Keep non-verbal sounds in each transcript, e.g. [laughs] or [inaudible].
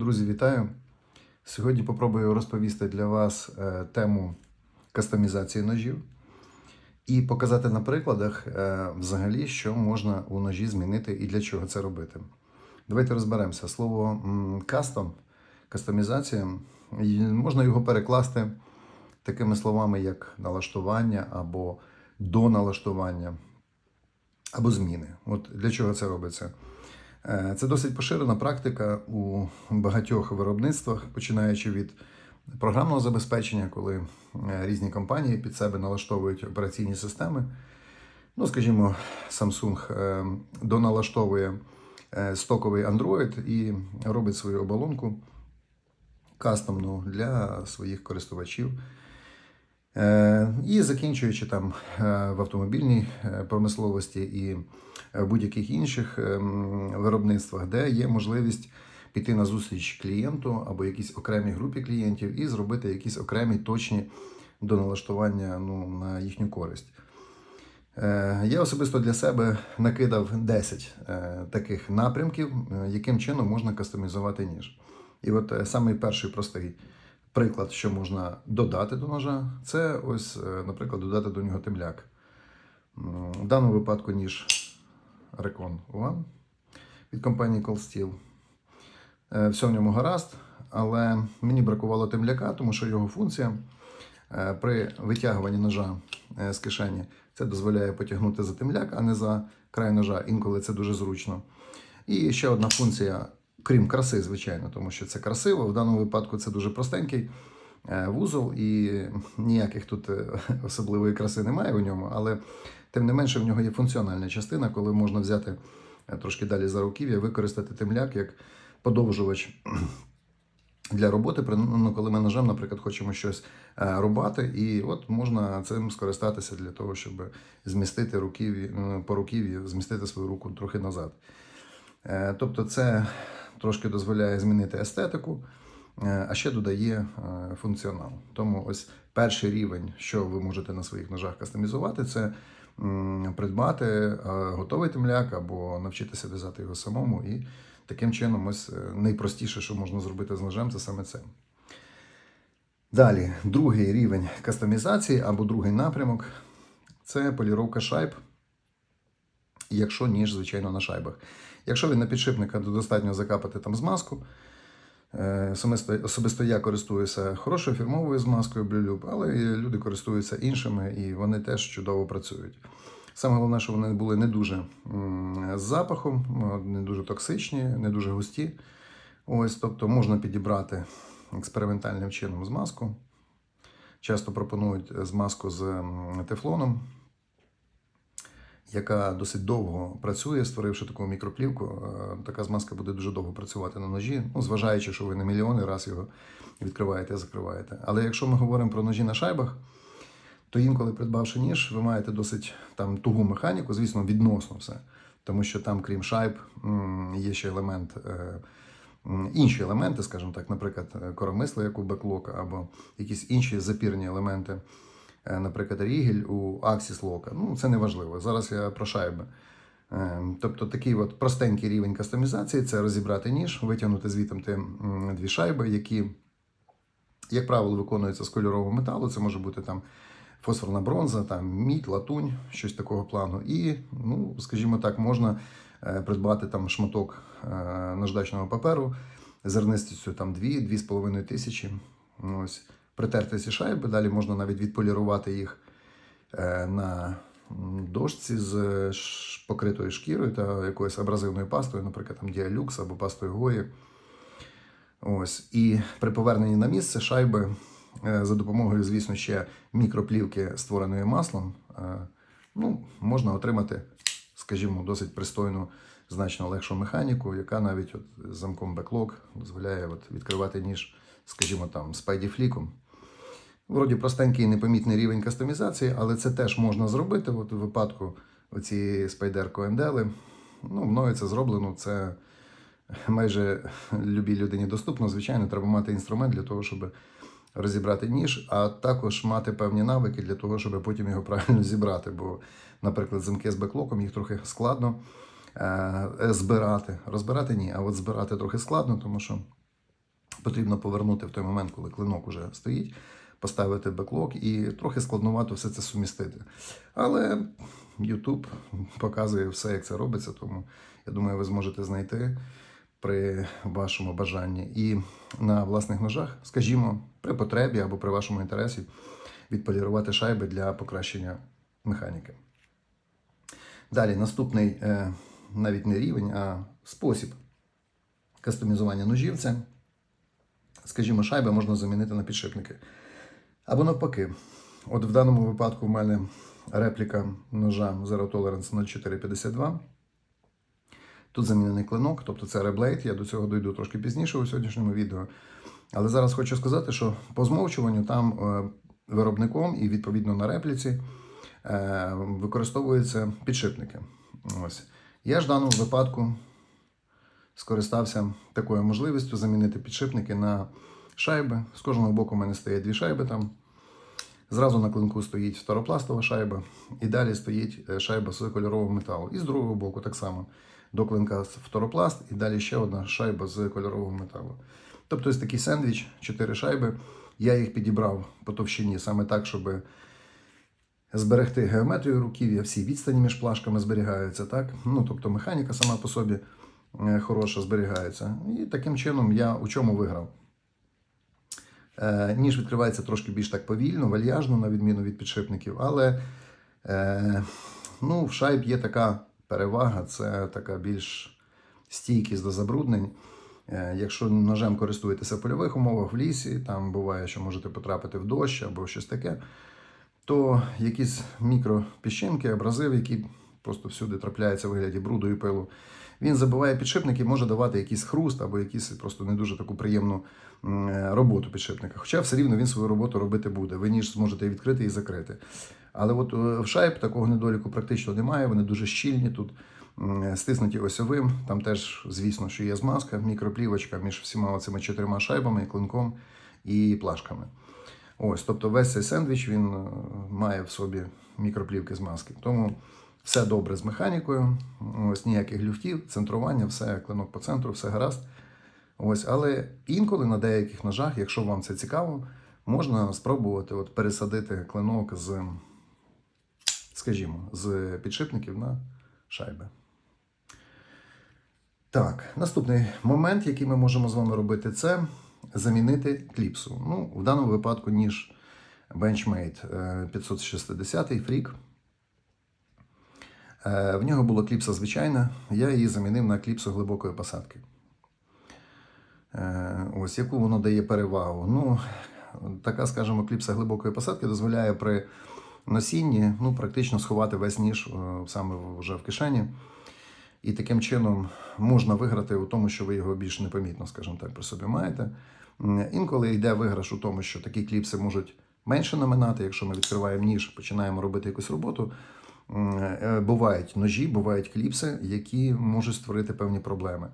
Друзі, вітаю! Сьогодні попробую розповісти для вас е, тему кастомізації ножів і показати на прикладах е, взагалі, що можна у ножі змінити і для чого це робити. Давайте розберемося. Слово кастом, кастомізація, можна його перекласти такими словами, як налаштування або доналаштування, або зміни. От для чого це робиться? Е, Це досить поширена практика у багатьох виробництвах, починаючи від програмного забезпечення, коли е, різні компанії під себе налаштовують операційні системи. Ну, скажімо, Samsung е, доналаштовує стоковий Android і робить свою оболонку кастомну для своїх користувачів. Е, І закінчуючи там е, в автомобільній е, промисловості і в будь-яких інших виробництвах, де є можливість піти на зустріч клієнту або якійсь окремій групі клієнтів і зробити якісь окремі точні доналаштування ну, на їхню користь. Я особисто для себе накидав 10 е, таких напрямків, яким чином можна кастомізувати ніж. І от самий перший простий приклад, що можна додати до ножа, це ось, е, наприклад, додати до нього темляк. В даному випадку ніж Recon One від компанії Cold Steel. Е, Все в ньому гаразд, але мені бракувало темляка, тому що його функція е, при витягуванні ножа з кишені це дозволяє потягнути за темляк, а не за край ножа. Інколи це дуже зручно. І ще одна функція, крім краси, звичайно, тому що це красиво. В даному випадку це дуже простенький е, вузол, і ніяких тут е, [laughs] особливої краси немає у ньому, але тим не менше в нього є функціональна частина, коли можна взяти е, трошки далі за руків'я, використати темляк як подовжувач [clears throat] для роботи, ну, коли ми ножем, наприклад, хочемо щось рубати, і от можна цим скористатися для того, щоб змістити руків'я, ну, по руків'ї, змістити свою руку трохи назад. Тобто, це трошки дозволяє змінити естетику, е, а ще додає е, функціонал. Тому ось перший рівень, що ви можете на своїх ножах кастомізувати, це придбати е, готовий темляк або навчитися в'язати його самому. І таким чином, ось найпростіше, що можна зробити з ножем, це саме це. Далі, другий рівень кастомізації або другий напрямок це поліровка шайб, якщо ніж, звичайно, на шайбах. Якщо він на підшипника, достатньо закапати там змазку. Е, Особисто, я користуюся хорошою фірмовою змазкою Blue але люди користуються іншими і вони теж чудово працюють. Саме головне, що вони були не дуже з запахом, не дуже токсичні, не дуже густі. Ось, тобто можна підібрати експериментальним чином змазку. Часто пропонують змазку з тефлоном, яка досить довго працює, створивши таку мікроплівку. Е, Така змазка буде дуже довго працювати на ножі, ну, зважаючи, що ви не мільйони раз його відкриваєте закриваєте. Але якщо ми говоримо про ножі на шайбах, то інколи, придбавши ніж, ви маєте досить там тугу механіку, звісно, відносно все. Тому що там, крім шайб, є ще елемент. е, Інші елементи, скажімо так, наприклад, е, коромисло, як у беклока, або якісь інші запірні елементи, наприклад, рігель у Axis Lock. Ну, це не важливо. Зараз я про шайби. Е, Тобто такий от простенький рівень кастомізації це розібрати ніж, витягнути звітом м, дві шайби, які, як правило, виконуються з кольорового металу. Це може бути там фосфорна бронза, там мідь, латунь, щось такого плану. І, ну, скажімо так, можна е, придбати там шматок е, наждачного паперу зернистістю там 2-2,5 тисячі. Ось, притерти ці шайби, далі можна навіть відполірувати їх е, на дошці з е, покритою шкірою та якоюсь абразивною пастою, наприклад, там Діалюкс або пастою Гої. Ось. І при поверненні на місце шайби е, за допомогою, звісно, ще мікроплівки, створеної маслом, ну, можна отримати, скажімо, досить пристойну, значно легшу механіку, яка навіть от з замком беклок дозволяє от відкривати ніж, скажімо, там, спайдіфліком. Вроді простенький непомітний рівень кастомізації, але це теж можна зробити. От у випадку цієї спайдерко Ендели. Ну, мною це зроблено. Це майже любій людині доступно. Звичайно, треба мати інструмент для того, щоб розібрати ніж, а також мати певні навики для того, щоб потім його правильно зібрати. Бо, наприклад, замки з беклоком їх трохи складно е, збирати. Розбирати ні, а от збирати трохи складно, тому що потрібно повернути в той момент, коли клинок уже стоїть, поставити беклок і трохи складновато все це сумістити. Але YouTube показує все, як це робиться, тому я думаю, ви зможете знайти при вашому бажанні. І на власних ножах, скажімо, при потребі або при вашому інтересі відполірувати шайби для покращення механіки. Далі, наступний е, навіть не рівень, а спосіб кастомізування ножів це, скажімо, шайби можна замінити на підшипники. Або навпаки. От в даному випадку в мене репліка ножа Zero Tolerance 0452. Тут замінений клинок, тобто це реблейд. Я до цього дойду трошки пізніше у сьогоднішньому відео. Але зараз хочу сказати, що по змовчуванню там е, виробником і відповідно на репліці е, використовуються підшипники. Ось. Я ж в даному випадку скористався такою можливістю замінити підшипники на шайби. З кожного боку у мене стоять дві шайби там. Зразу на клинку стоїть фторопластова шайба, і далі стоїть е, шайба з кольорового металу. І з другого боку так само. До клинка фторопласт, і далі ще одна шайба з кольорового металу. Тобто ось такий сендвіч, чотири шайби. Я їх підібрав по товщині саме так, щоб зберегти геометрію руків'я, всі відстані між плашками зберігаються, так? Ну, тобто механіка сама по собі е, хороша зберігається. І таким чином я у чому виграв? Е, Ніж відкривається трошки більш так повільно, вальяжно, на відміну від підшипників, але е, ну, в шайб є така перевага, це така більш стійкість до забруднень. Е, Якщо ножем користуєтеся в польових умовах в лісі, там буває, що можете потрапити в дощ або щось таке, то якісь мікропіщинки, абразив, які просто всюди трапляються в вигляді бруду і пилу, він забиває підшипник і може давати якийсь хруст або якісь просто не дуже таку приємну роботу підшипника. Хоча все рівно він свою роботу робити буде. Ви ніж зможете відкрити і закрити. Але от е, в шайб такого недоліку практично немає, вони дуже щільні тут. Стиснуті осьовим, там теж, звісно, що є змазка, мікроплівочка між всіма цими чотирма шайбами, клинком і плашками. Ось, тобто весь цей сендвіч він е, має в собі мікроплівки змазки. Тому все добре з механікою, ось ніяких люфтів, центрування, все клинок по центру, все гаразд. Ось, але інколи на деяких ножах, якщо вам це цікаво, можна спробувати от пересадити клинок з, скажімо, з підшипників на шайби. Так, наступний момент, який ми можемо з вами робити, це замінити кліпсу. Ну, в даному випадку ніж Benchmade е, 560 Freak. Е, В нього була кліпса звичайна, я її замінив на кліпсу глибокої посадки. Е, Ось яку воно дає перевагу. Ну, така, скажімо, кліпса глибокої посадки дозволяє при носінні ну, практично сховати весь ніж е, саме вже в кишені. І таким чином можна виграти у тому, що ви його більш непомітно, скажімо так, при собі маєте. Інколи йде виграш у тому, що такі кліпси можуть менше наминати. Якщо ми відкриваємо ніж, починаємо робити якусь роботу. М, е, Бувають ножі, бувають кліпси, які можуть створити певні проблеми.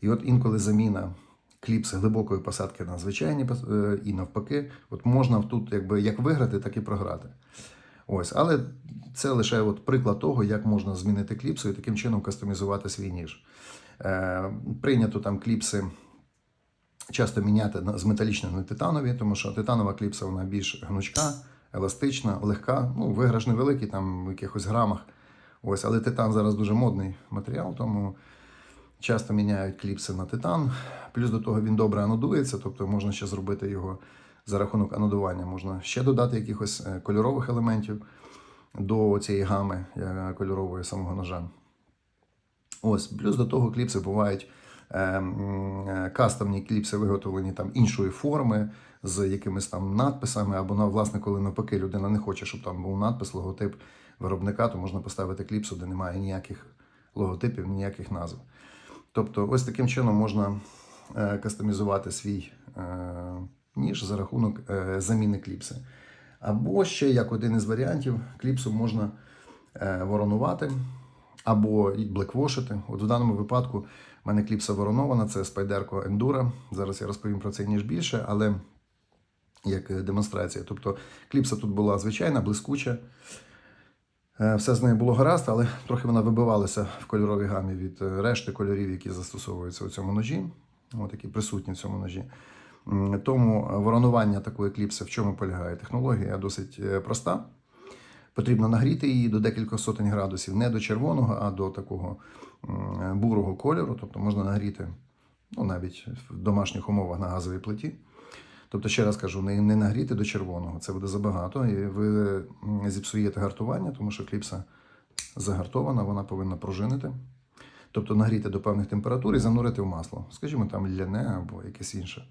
І от інколи заміна кліпси глибокої посадки на звичайні е, і навпаки, от можна тут якби як виграти, так і програти. Ось, але це лише от приклад того, як можна змінити кліпсу і таким чином кастомізувати свій ніж. Е, прийнято там кліпси часто міняти з металічних на титанові, тому що титанова кліпса вона більш гнучка, еластична, легка. Ну, виграш невеликий, там в якихось грамах. Ось, але титан зараз дуже модний матеріал, тому часто міняють кліпси на титан. Плюс до того він добре анодується, тобто можна ще зробити його за рахунок анодування. Можна ще додати якихось е, кольорових елементів до цієї гами е, кольорової самого ножа. Ось, плюс до того кліпси бувають е, кастомні кліпси, виготовлені там іншої форми, з якимись там надписами, або на власне, коли навпаки людина не хоче, щоб там був надпис, логотип виробника, то можна поставити кліпсу, де немає ніяких логотипів, ніяких назв. Тобто, ось таким чином можна е, кастомізувати свій е, ніж за рахунок е, заміни кліпси. Або ще як один із варіантів, кліпсу можна воронувати або блеквошити. От в даному випадку в мене кліпса воронована, це Spyderco Endura. Зараз я розповім про цей ніж більше, але як е, демонстрація. Тобто кліпса тут була звичайна, блискуча. Е, Все з нею було гаразд, але трохи вона вибивалася в кольоровій гамі від е, решти кольорів, які застосовуються у цьому ножі, от які присутні в цьому ножі. Тому воронування такої кліпси в чому полягає? Технологія досить проста. Потрібно нагріти її до декількох сотень градусів, не до червоного, а до такого бурого кольору. Тобто можна нагріти ну, навіть в домашніх умовах на газовій плиті. Тобто, ще раз кажу, не, не нагріти до червоного, це буде забагато, і ви зіпсуєте гартування, тому що кліпса загартована, вона повинна пружинити. Тобто нагріти до певних температур і занурити в масло, скажімо, там ляне або якесь інше.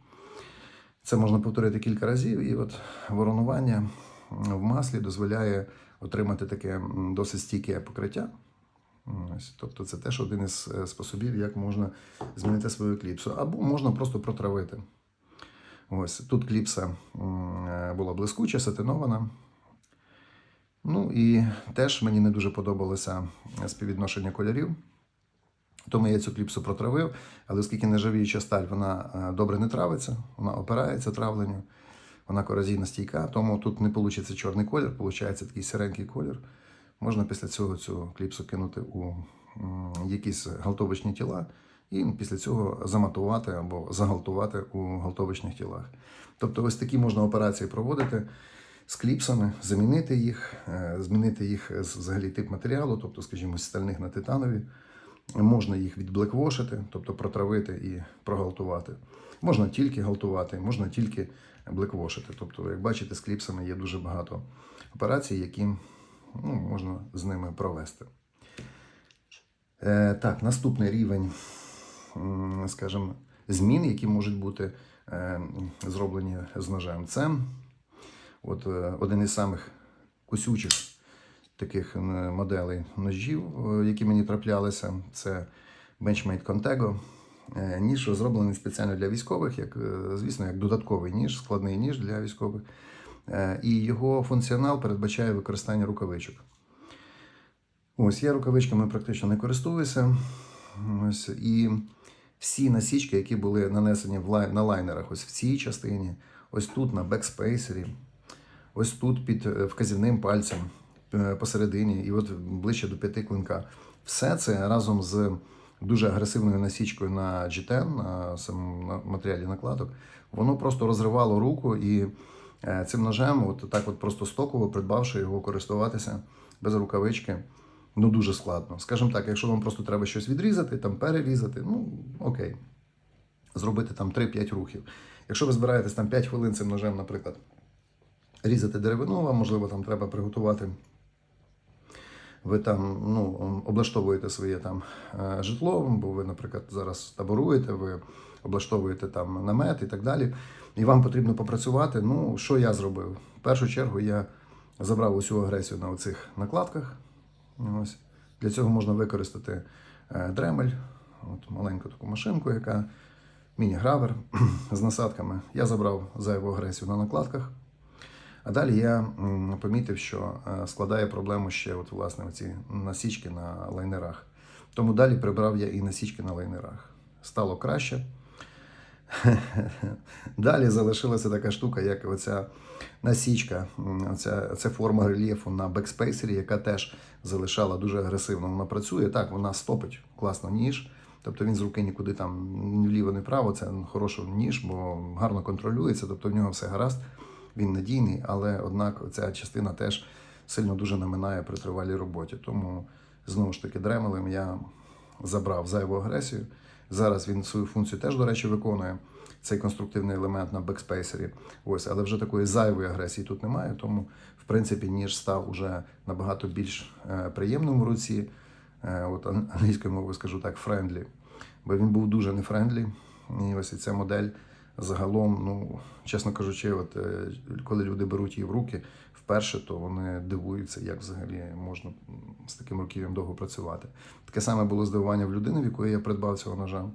Це можна повторити кілька разів, і от воронування в маслі дозволяє отримати таке досить стійке покриття. Ось, тобто це теж один із е, способів, як можна змінити свою кліпсу. Або можна просто протравити. Ось тут кліпса е, була блискуча, сатинована. Ну і теж мені не дуже подобалося співвідношення кольорів. Тому я цю кліпсу протравив, але оскільки нержавіюча сталь вона е, добре не травиться, вона опирається травленню, вона корозійно стійка, тому тут не вийде чорний колір, виходить такий сіренький колір. Можна після цього цю кліпсу кинути у якісь галтовичні тіла і після цього заматувати або загалтувати у галтовичних тілах. Тобто ось такі можна операції проводити з кліпсами, замінити їх, е, змінити їх взагалі тип матеріалу, тобто, скажімо, з стальних на титанові. Можна їх відблеквошити, тобто протравити і прогалтувати. Можна тільки галтувати, можна тільки блеквошити. Тобто, як бачите, з кліпсами є дуже багато операцій, які ну, можна з ними провести. Е, так, наступний рівень, скажімо, змін, які можуть бути е, зроблені з ножем. Це от, е, один із самих кусючих таких моделей ножів, е, які мені траплялися, це Benchmade Contego. Ніж зроблений спеціально для військових, як, звісно, як додатковий ніж, складний ніж для військових. І його функціонал передбачає використання рукавичок. Ось я рукавичками практично не користуюся. Ось, і всі насічки, які були нанесені на лайнерах, ось в цій частині, ось тут на бекспейсері, ось тут під е, вказівним пальцем е, посередині, і от ближче до п'яти клинка. Все це разом з дуже агресивною насічкою на G10, на самому матеріалі накладок, воно просто розривало руку і е, цим ножем, от так от просто стоково, придбавши його, користуватися без рукавички. Ну, дуже складно. Скажімо так, якщо вам просто треба щось відрізати, там перерізати, ну окей. Зробити там 3-5 рухів. Якщо ви збираєтесь там 5 хвилин цим ножем, наприклад, різати деревину, вам можливо там треба приготувати. Ви там ну, облаштовуєте своє там е, житло, бо ви, наприклад, зараз таборуєте, ви облаштовуєте там намет і так далі. І вам потрібно попрацювати. Ну, що я зробив? В першу чергу я забрав усю агресію на оцих накладках. Ось. Для цього можна використати е, дремель, от маленьку таку машинку, яка міні-гравер [clears throat] з насадками. Я забрав зайву агресію на накладках. А далі я помітив, що е, складає проблему ще от, власне, ці насічки на лайнерах. Тому далі прибрав я і насічки на лайнерах. Стало краще. [laughs] Далі залишилася така штука, як оця насічка, оця, це форма рельєфу на бекспейсері, яка теж залишала дуже агресивно. Вона працює так, вона стопить класно ніж. Тобто він з руки нікуди там ні вліво, ні вправо. Це хороший ніж, бо гарно контролюється, тобто в нього все гаразд, він надійний, але однак ця частина теж сильно дуже наминає при тривалій роботі. Тому знову ж таки дремелем я забрав зайву агресію. Зараз він свою функцію теж, до речі, виконує цей конструктивний елемент на бекспейсері. Ось, але вже такої зайвої агресії тут немає. Тому, в принципі, ніж став уже набагато більш е, приємним в руці. Е, от ан- англійською мовою скажу так, френдлі. Бо він був дуже нефрендлі. І ось і ця модель загалом, ну, чесно кажучи, от, е, коли люди беруть її в руки вперше, то вони дивуються, як взагалі можна з таким руків'ям довго працювати. Таке саме було здивування в людини, в якої я придбав цього ножа.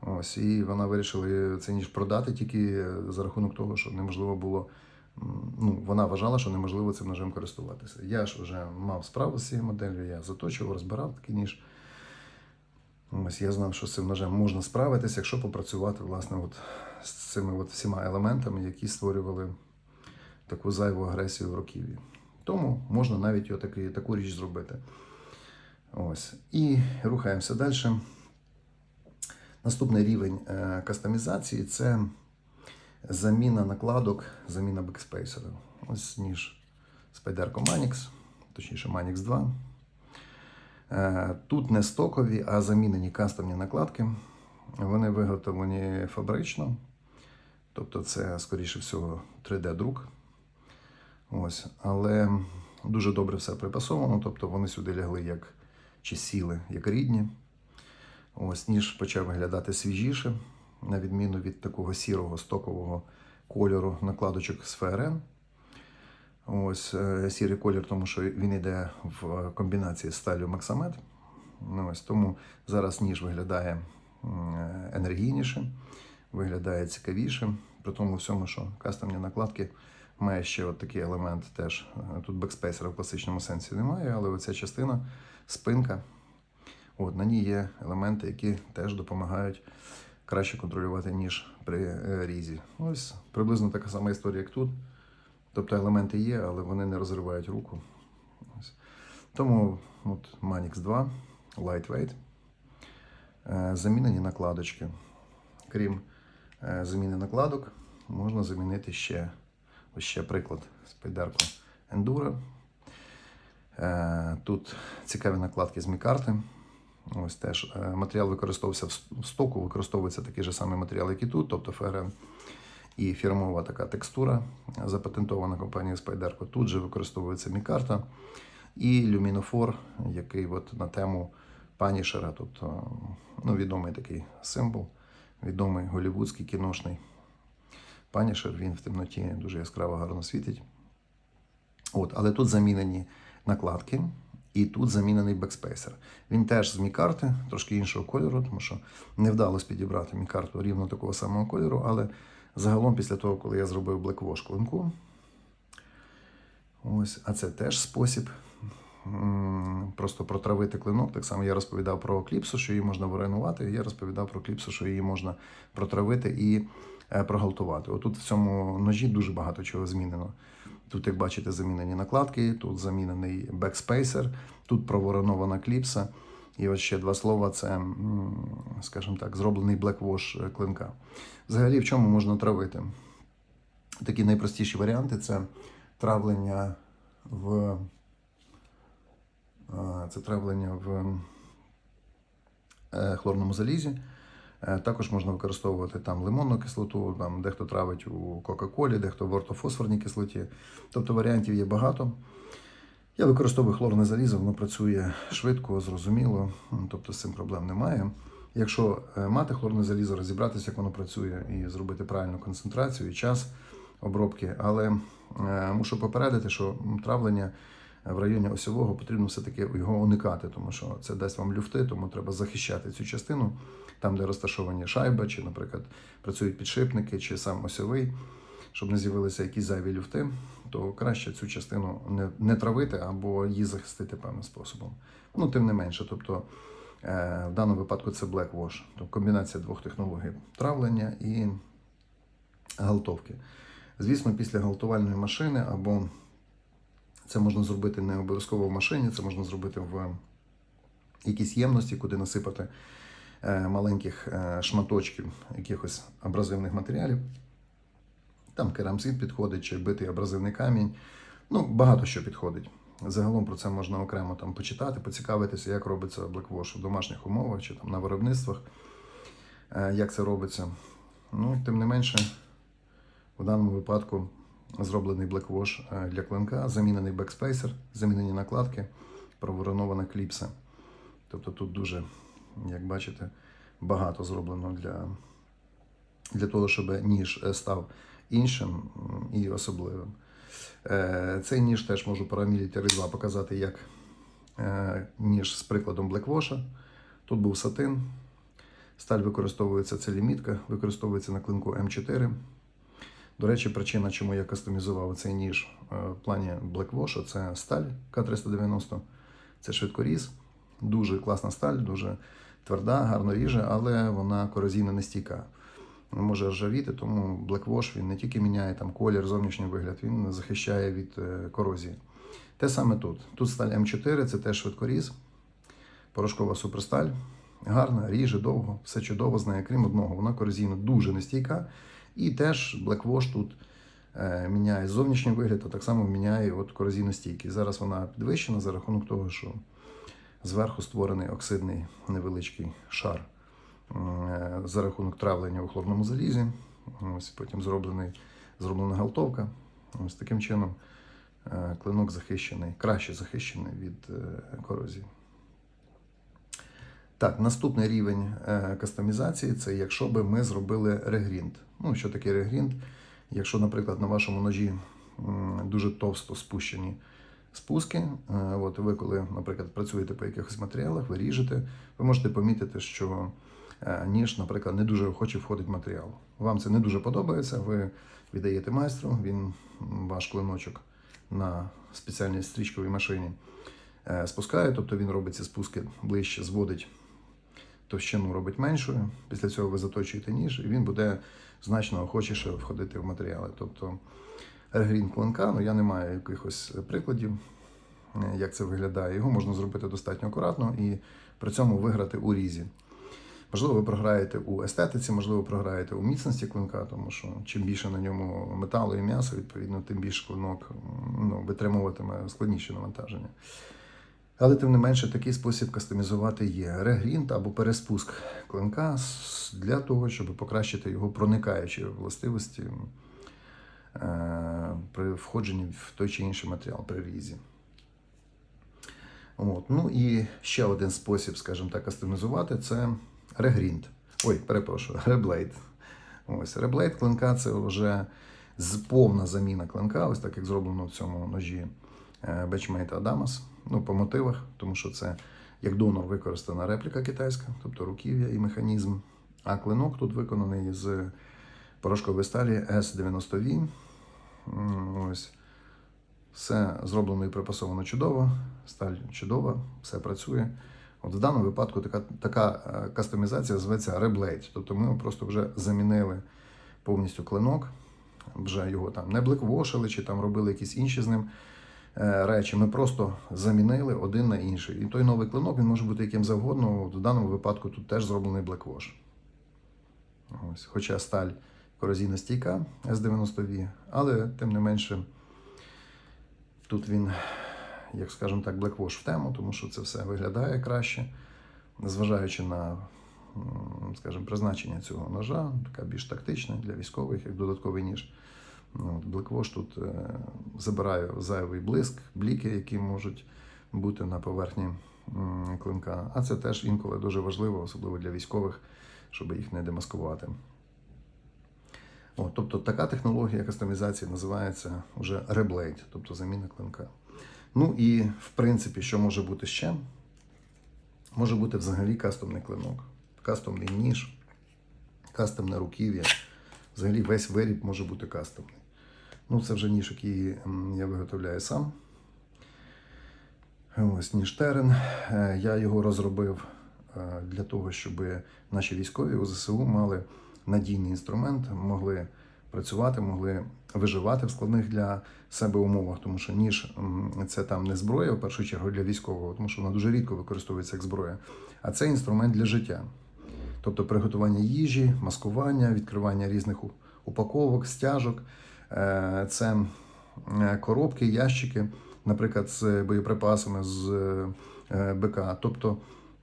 Ось, і вона вирішила цей ніж продати тільки за рахунок того, що неможливо було. Ну, вона вважала, що неможливо цим ножем користуватися. Я ж вже мав справу з цією моделлю, я заточував, розбирав такий ніж. Ось я знав, що з цим ножем можна справитися, якщо попрацювати власне, от з цими от всіма елементами, які створювали таку зайву агресію в руків'ї. Тому можна навіть отакий, таку річ зробити. Ось. І рухаємося далі. Наступний рівень е, кастомізації це Заміна накладок, заміна бекспейсера. Ось ніж Spyderco Manix, точніше Manix 2. Е, Тут не стокові, а замінені кастомні накладки. Вони виготовлені фабрично. Тобто це, скоріше всього, 3D-друк. Ось. Але дуже добре все припасовано. Тобто вони сюди лягли як чи сіли, як рідні. Ось ніж почав виглядати свіжіше, на відміну від такого сірого стокового кольору накладочок з ФРН. Ось е, сірий колір, тому що він йде в комбінації з сталю Максамет. Ну, ось, тому зараз ніж виглядає е, енергійніше, виглядає цікавіше. При тому всьому, що кастомні накладки має ще от такий елемент теж. Е, Тут бекспейсера в класичному сенсі немає, але оця частина, спинка, от, на ній є елементи, які теж допомагають краще контролювати ніж при різі. Ось приблизно така сама історія, як тут. Тобто елементи є, але вони не розривають руку. Ось. Тому от Manix 2 Lightweight. Е, Замінені накладочки. Крім е, заміни накладок, можна замінити ще ось ще приклад Spyderco Enduro. Е, Тут цікаві накладки з мікарти. Ось теж матеріал використовувався в стоку, використовується такий же самий матеріал, як і тут, тобто ФРН і фірмова така текстура, запатентована компанією Spyderco. Тут же використовується мікарта і люмінофор, який от на тему панішера, тобто ну, відомий такий символ, відомий голівудський кіношний панішер. Він в темноті дуже яскраво гарно світить. От, але тут замінені накладки, і тут замінений бекспейсер. Він теж з мікарти, трошки іншого кольору, тому що не вдалося підібрати мікарту рівно такого самого кольору, але загалом, після того, коли я зробив блеквош клинку, ось, а це теж спосіб просто протравити клинок. Так само я розповідав про кліпсу, що її можна варенувати, я розповідав про кліпсу, що її можна протравити і е, прогалтувати. Отут в цьому ножі дуже багато чого змінено. Тут, як бачите, замінені накладки, тут замінений бекспейсер, тут проворенована кліпса. І от ще два слова: це, скажімо так, зроблений блеквош клинка. Взагалі, в чому можна травити? Такі найпростіші варіанти це травлення в. Це травлення в е, хлорному залізі. Е, Також можна використовувати там лимонну кислоту, там дехто травить у Кока-Колі, дехто в ортофосфорній кислоті. Тобто варіантів є багато. Я використовую хлорне залізо, воно працює швидко, зрозуміло, тобто з цим проблем немає. Якщо е, мати хлорне залізо, розібратися, як воно працює, і зробити правильну концентрацію і час обробки. Але е, мушу попередити, що травлення в районі осьового потрібно все-таки його уникати, тому що це дасть вам люфти, тому треба захищати цю частину, там, де розташовані шайба, чи, наприклад, працюють підшипники, чи сам осьовий, щоб не з'явилися якісь зайві люфти, то краще цю частину не, не травити або її захистити певним способом. Ну, тим не менше, тобто е, в даному випадку це Black Wash, тобто комбінація двох технологій травлення і галтовки. Звісно, після галтувальної машини або це можна зробити не обов'язково в машині, це можна зробити в якійсь ємності, куди насипати е, маленьких е, шматочків якихось абразивних матеріалів. Там керамзит підходить, чи битий абразивний камінь. Ну, багато що підходить. Загалом про це можна окремо там почитати, поцікавитися, як робиться блеквош в домашніх умовах чи там на виробництвах, е, як це робиться. Ну, тим не менше, в даному випадку зроблений блеквош для клинка, замінений бекспейсер, замінені накладки, проворонована кліпса. Тобто тут дуже, як бачите, багато зроблено для, для того, щоб ніж е, став іншим і особливим. Е, Цей ніж теж можу парамілітарі 2 показати як е, ніж з прикладом блеквоша. Тут був сатин. Сталь використовується, це лімітка, використовується на клинку М4. До речі, причина, чому я кастомізував цей ніж е, в плані Blackwash, це сталь К390. Це швидкоріз. Дуже класна сталь, дуже тверда, гарно ріже, але вона корозійно не стійка. Може ржавіти, тому Blackwash він не тільки міняє там колір, зовнішній вигляд, він захищає від е, корозії. Те саме тут. Тут сталь М4, це теж швидкоріз, порошкова суперсталь. Гарна, ріже довго, все чудово з нею, крім одного. Вона корозійно дуже нестійка І теж Black Wash тут е, міняє зовнішній вигляд, а так само міняє от корозійну стійкість. Зараз вона підвищена за рахунок того, що зверху створений оксидний невеличкий шар за рахунок травлення у хлорному залізі. Ось потім зроблений, зроблена галтовка. Ось таким чином е, клинок захищений, краще захищений від е, корозії. Так, наступний рівень е, кастомізації це якщо би ми зробили регрінт. Ну, що таке регрінт? Якщо, наприклад, на вашому ножі дуже товсто спущені спуски, е, от ви, коли, наприклад, працюєте по якихось матеріалах, ви ріжете, ви можете помітити, що е, ніж, наприклад, не дуже охоче входить матеріал. Вам це не дуже подобається, ви віддаєте майстру, він ваш клиночок на спеціальній стрічковій машині е, спускає, тобто він робить ці спуски ближче, зводить товщину робить меншою. Після цього ви заточуєте ніж, і він буде значно охочіше входити в матеріали. Тобто регрін клинка, ну я не маю якихось прикладів, е, як це виглядає. Його можна зробити достатньо акуратно і при цьому виграти у різі. Можливо, ви програєте у естетиці, можливо, програєте у міцності клинка, тому що чим більше на ньому металу і м'яса, відповідно, тим більше клинок ну, витримуватиме складніші навантаження. Але тим не менше, такий спосіб кастомізувати є регрінт або переспуск клинка для того, щоб покращити його проникаючі властивості е, при входженні в той чи інший матеріал при різі. От. Ну і ще один спосіб, скажімо так, кастомізувати це регрінт. Ой, перепрошую, реблейд. Ось реблейд клинка це вже повна заміна клинка, ось так як зроблено в цьому ножі е, Бечмейт Адамас. Ну, по мотивах, тому що це як донор використана репліка китайська, тобто руків'я і механізм. А клинок тут виконаний з порошкової сталі S90V. Ось. Все зроблено і припасовано чудово, сталь чудова, все працює. От в даному випадку така, така е, кастомізація зветься Reblade. Тобто ми просто вже замінили повністю клинок, вже його там не блеквошили чи там робили якісь інші з ним е, речі. Ми просто замінили один на інший. І той новий клинок він може бути яким завгодно. От в даному випадку тут теж зроблений блеквош. Ось, хоча сталь корозійна стійка S90V, але тим не менше. Тут він, як скажемо так, блеквош в тему, тому що це все виглядає краще, незважаючи на, скажімо, призначення цього ножа, така більш тактична для військових, як додатковий ніж. Ну, Блеквош тут е, забирає зайвий блиск, бліки, які можуть бути на поверхні клинка. А це теж інколи дуже важливо, особливо для військових, щоб їх не демаскувати. О, тобто така технологія кастомізації називається вже Reblade, тобто заміна клинка. Ну і в принципі, що може бути ще? Може бути взагалі кастомний клинок, кастомний ніж, кастомне руків'я. Взагалі весь виріб може бути кастомний. Ну, це вже ніж, який я виготовляю сам. Ось ніж терен. Е, Я його розробив е, для того, щоб наші військові у ЗСУ мали надійний інструмент, могли працювати, могли виживати в складних для себе умовах, тому що ніж це там не зброя, в першу чергу для військового, тому що вона дуже рідко використовується як зброя, а це інструмент для життя. Тобто приготування їжі, маскування, відкривання різних упаковок, стяжок, Е, це е, коробки, ящики, наприклад, з боєприпасами з е, БК. Тобто,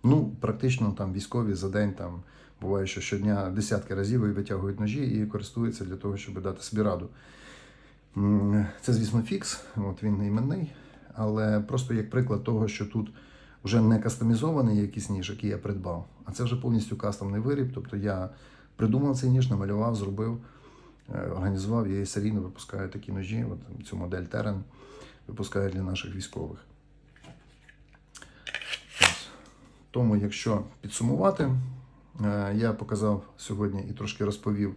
ну, практично там військові за день там буває, що щодня десятки разів витягують ножі і користуються для того, щоб дати собі раду. Це, звісно, фікс, от він іменний, але просто як приклад того, що тут вже не кастомізований якийсь ніж, який я придбав, а це вже повністю кастомний виріб. Тобто я придумав цей ніж, намалював, зробив, е, організував я і серійно випускаю такі ножі. От цю модель Terran випускаю для наших військових. Тому, якщо підсумувати, я показав сьогодні і трошки розповів,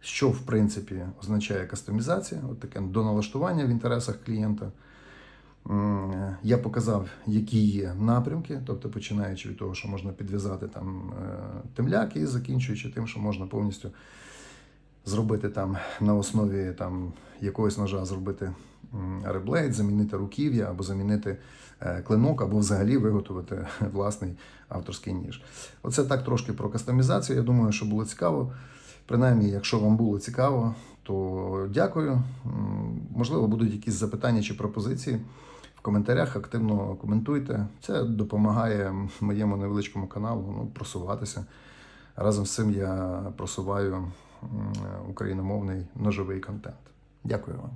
що в принципі означає кастомізація, от таке доналаштування в інтересах клієнта. Е, Я показав, які є напрямки, тобто починаючи від того, що можна підв'язати там е, темляки, і закінчуючи тим, що можна повністю зробити там на основі там, якогось ножа зробити реблейд, замінити руків'я або замінити е, клинок, або взагалі виготовити [laughs] власний авторський ніж. Оце так трошки про кастомізацію. Я думаю, що було цікаво. Принаймні, якщо вам було цікаво, то дякую. Можливо, будуть якісь запитання чи пропозиції. В коментарях активно коментуйте. Це допомагає моєму невеличкому каналу ну, просуватися. Разом з цим я просуваю україномовний ножовий контент. Дякую вам.